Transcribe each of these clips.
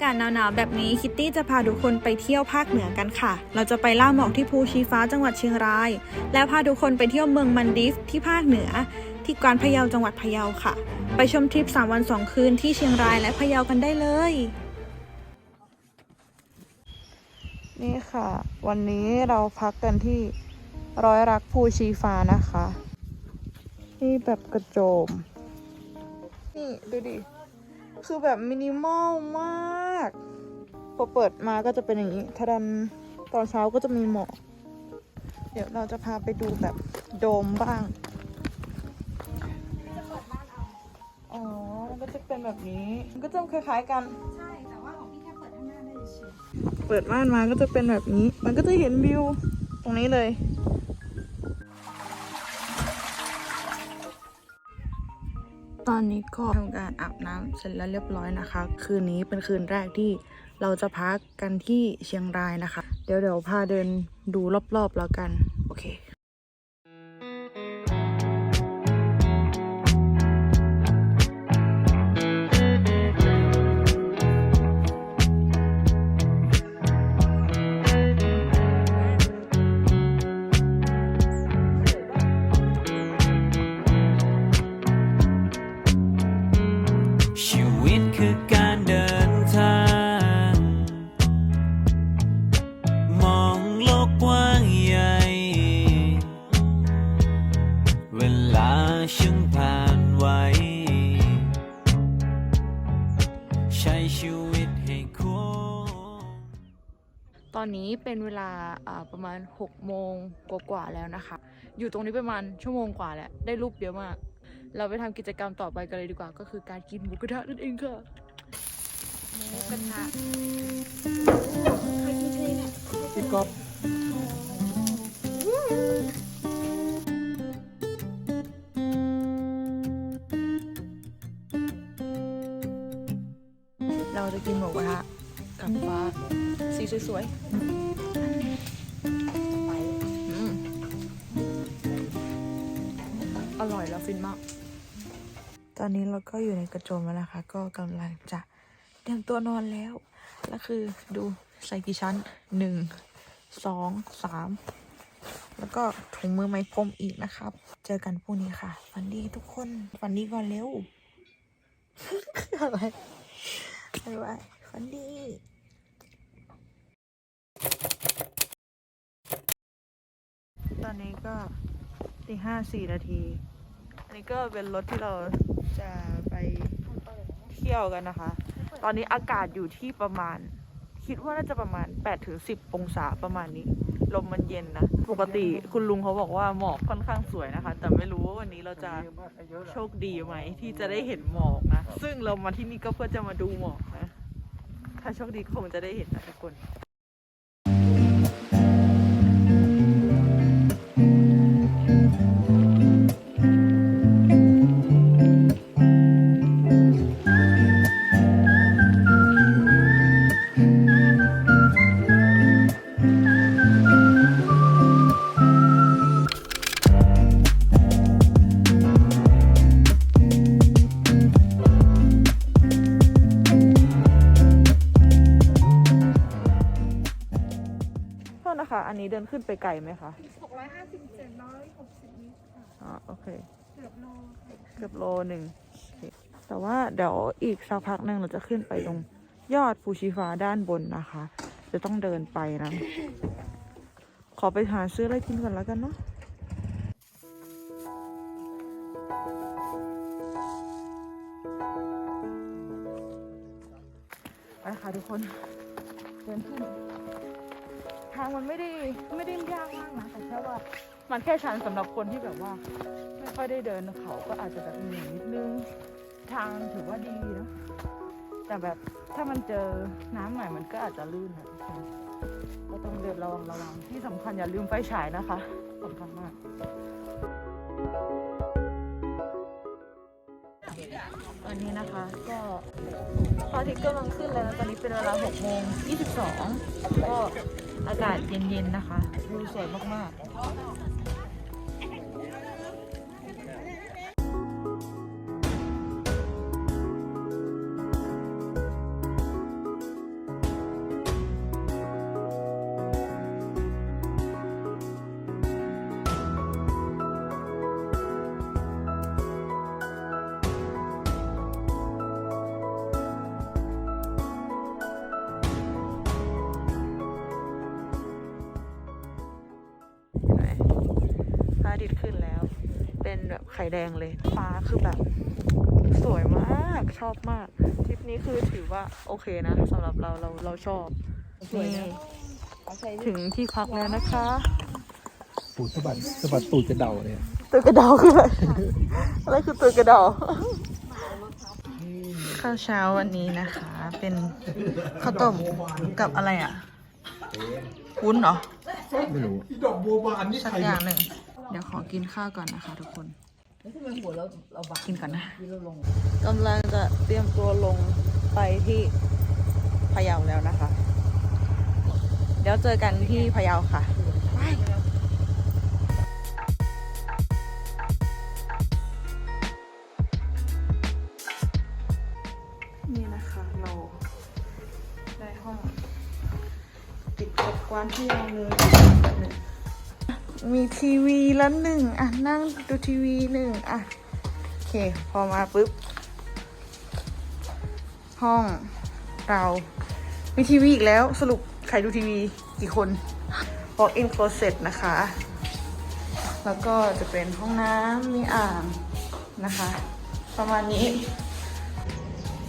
ากาศหนาวๆแบบนี้คิตตี้จะพาทุกคนไปเที่ยวภาคเหนือกันค่ะ เราจะไปล่าหมอกที่ภูชีฟ้าจังหวัดเชียงราย แล้วพาทุกคนไปเที่ยวเมืองมันดิฟที่ภาคเหนือ ที่กวานพะเยาจังหวัดพะเยาค่ะ ไปชมทริป 3 วัน 2 คืนที่เชียงรายและพะเยากันได้เลย นี่ค่ะ วันนี้เราพักกันที่ร้อยรักภูชีฟ้านะคะ นี่แบบกระโจม นี่ดูดิ คือแบบมินิมอลมาก พอเปิดมาก็จะเป็นอย่างนี้ทาดันตอนเช้าก็จะมีหมอก เดี๋ยวเราจะพาไปดูแบบโดมบ้าง อ๋อ มันก็จะเป็นแบบนี้ มันก็จะคล้ายๆกัน ใช่ แต่ว่าของพี่แค่เปิดข้างหน้าได้เฉยเปิดม่านมาก็จะเป็นแบบนี้ มันก็จะเห็นวิวตรงนี้เลย อนนี้ก็ทำการอาบน้ำเสร็จแล้วเรียบร้อยนะคะ คืนนี้เป็นคืนแรกที่เราจะพักกันที่เชียงรายนะคะ เดี๋ยวเดี๋ยวพาเดินดูรอบๆแล้วกัน โอเค อนนี้เป็นเวลาอ่าประมาณ6โมงกว่าๆแล้วนะคะ อยู่ตรงนี้ประมาณชั่วโมงกว่าแล้ว ได้รูปเยอะมาก เราไปทำกิจกรรมต่อไปกันเลยดีกว่า ก็คือการกินหมูกระทะนั่นเองค่ะหมูกระทะพี่ก๊อฟเรา สวยอร่อยแล้วฟินมาก ตอนนี้เราก็อยู่ในกระโจมแล้วนะคะ ก็กำลังจะเตรียมตัวนอนแล้ว แล้วคือดูใส่กี่ชั้นหนึ่งสองสามแล้วก็ถุงมือไม้พรมอีกนะครับ เจอกันพรุ่งนี้ค่ะ ฝันดีทุกคน ฝันดีก่อนเร็ว อะไรอะไรฝันดี อนนี้ก็ตีห้าสี่นาที อันนี้ก็เป็นรถที่เราจะไปเที่ยวกันนะคะ ตอนนี้อากาศอยู่ที่ประมาณ คิดว่าน่าจะประมาณ8ถึง10องศาประมาณนี้ ลมมันเย็นนะ ปกติคุณลุงเขาบอกว่าหมอกค่อนข้างสวยนะคะ แต่ไม่รู้ว่าวันนี้เราจะโชคดีไหมที่จะได้เห็นหมอกนะ ซึ่งเรามาที่นี่ก็เพื่อจะมาดูหมอกนะ ถ้าโชคดีก็คงจะได้เห็นนะทุกคน อันนี้เดินขึ้นไปไกลไหมคะ650 760นิดค่ะอ๋อโอเค เกือบโลเกือบโลหนึ่งโอเคแต่ว่าเดี๋ยวอีกสักพักหนึ่งเราจะขึ้นไปตรงยอดภูชีฟ้าด้านบนนะคะ จะต้องเดินไปนะ ขอไปหาซื้ออะไรกินก่อนแล้วกันเนาะไปค่ะทุกคน เดินขึ้นทางมันไม่ได้ไม่ได้ยากมากนะแต่แค่ว่ามันแค่ชันสำหรับคนที่แบบว่าไม่ค่อยได้เดินเขาก็อาจจะแบบเหนื่อยนิดนึงทางถือว่าดีนะแต่แบบถ้ามันเจอน้ำใหม่มันก็อาจจะลื่นนะก็ต้องเดินระวังระวังที่สำคัญอย่าลืมไฟฉายนะคะสำคัญมาก อนนี้นะคะ ก็พระอาทิตย์กำลังขึ้นแล้วตอนนี้เป็นเวลา6โมง22ก็อากาศเย็นๆนะคะวิวสวยมากๆ ไข่แดงเลยฟ้าคือแบบสวยมากชอบมากทริปนี้คือถือว่าโอเคนะสำหรับเราเราเราชอบนี่ถึงที่พักแล้วนะคะปูสะบัดสะบัดตูดกระเดาเนี่ยตัวกระเดาคืออะไรอะไรคือตัวกระเดาข้าวเช้าวันนี้นะคะ เป็นข้าวต้มกับอะไรอะวุ้นเหรอไม่รู้ดอกบัวบานนี่สักใครอย่างหนึ่ง เดี๋ยวขอกินข้าวก่อนนะคะทุกคนกินก่อนนะกำลังจะเตรียมตัวลงไปที่พะเยาแล้วนะคะ เดี๋ยวเจอกันที่พะเยาค่ะไปนี่นะคะเราได้ห้อง ติดกับกวานที่เราเลยมี ทีวีแล้วหนึ่งอะนั่งดูทีวีหนึ่งอะโอเค พอมาปุ๊บ ห้องเรามีทีวีอีกแล้วสรุปใครดูทีวีกี่คน walk in closet นะคะ แล้วก็จะเป็นห้องน้ำมีอ่างนะคะ ประมาณนี้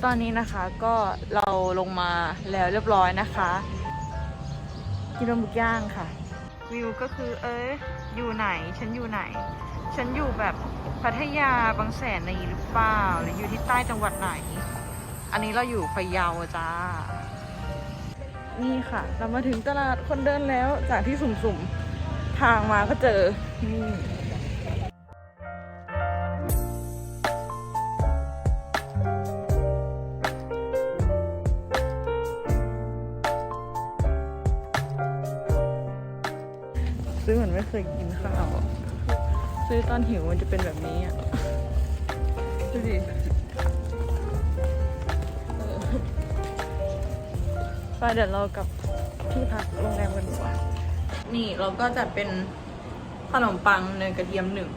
ตอนนี้นะคะก็เราลงมาแล้วเรียบร้อยนะคะ กินรมบุกย่างค่ะ วิวก็คือ เอ้ยอยู่ไหน ฉันอยู่ไหน ฉันอยู่แบบพัทยาบางแสนอะไรหรือเปล่าหรืออยู่ที่ใต้จังหวัดไหน อันนี้เราอยู่พะเยาจ้า นี่ค่ะ เรามาถึงตลาดคนเดินแล้วจากที่สุ่มๆ ทางมาก็เจอนี่ ซื้อตอนหิวมันจะเป็นแบบนี้อะ ดูดิเออไปเดี๋ยวเรากลับที่พักโรงแรมกันดีกว่า นี่เราก็จัดเป็นขนมปังเนยกระเทียมหนึ่ง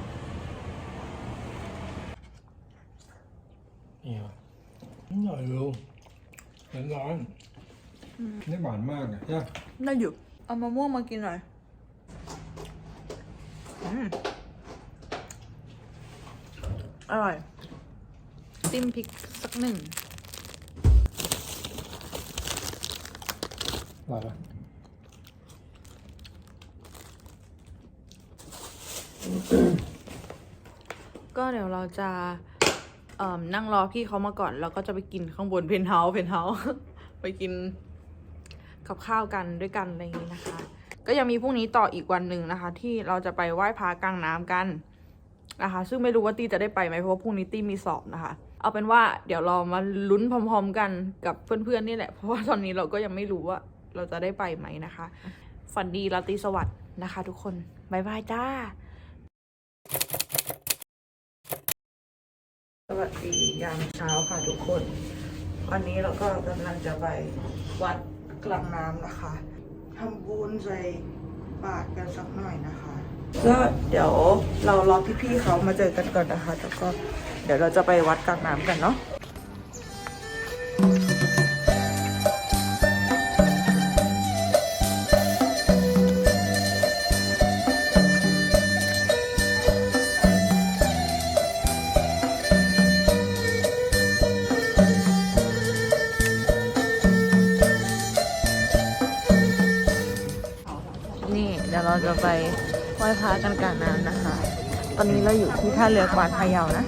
เนี่ยอร่อยเลยร้อนร้อนไม่หวานมากอะใช่ได้อยู่เอามะม่วงมากินหน่อย อืม อร่อยจิ้มพริกสักหนึ่งอร่อยปะก็เดี๋ยวเราจะเอ่อนั่งรอพี่เขามาก่อน แล้วก็จะไปกินข้างบนเพนเฮาส์เพนเฮาส์ไปกินกับข้าวกันด้วยกันอะไรอย่างนี้นะคะ ก็ยังมีพรุ่งนี้ต่ออีกวันหนึ่งนะคะ ที่เราจะไปไหว้พระกลางน้ำกัน นะคะ ซึ่งไม่รู้ว่าตี้จะได้ไปไหมเพราะว่าพรุ่งนี้ตี้มีสอบนะคะ เอาเป็นว่าเดี๋ยวเรามาลุ้นพร้อม ๆ กันกับเพื่อนๆนี่แหละ เพราะว่าตอนนี้เราก็ยังไม่รู้ว่าเราจะได้ไปไหมนะคะ ฝันดีราตรีสวัสดิ์นะคะ ทุกคนบายบายจ้า สวัสดียามเช้าค่ะทุกคน วันนี้เราก็กำลังจะไปวัดกลางน้ำนะคะทำบุญใส่บาตรกันสักหน่อยนะคะ ก็เดี๋ยวเรารอพี่ๆเขามาเจอกันก่อนนะคะแล้วก็เดี๋ยวเราจะไปวัดกลางน้ำกันเนาะ ไหว้พระกันกลางน้ำนะคะ ตอนนี้เราอยู่ที่ท่าเรือกวานพะเยานะ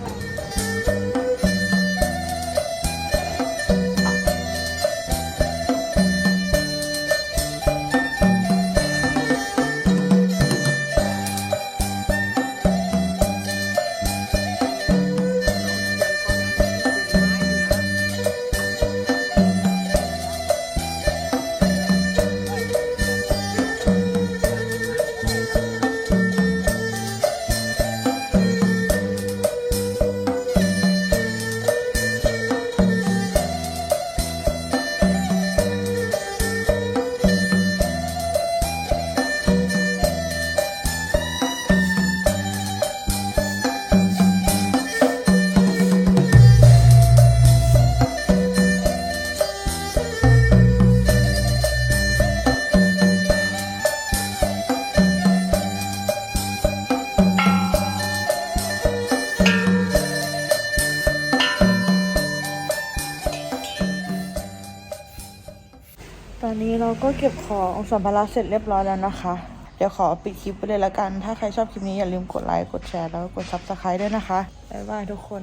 ี้เราก็เก็บของสัมภาระเสร็จเรียบร้อยแล้วนะคะ เดี๋ยวขอปิดคลิปไปเลยละกัน ถ้าใครชอบคลิปนี้อย่าลืมกดไลค์ กดแชร์แล้วก็กดซับสไครต์ด้วยนะคะ บ๊ายบายทุกคน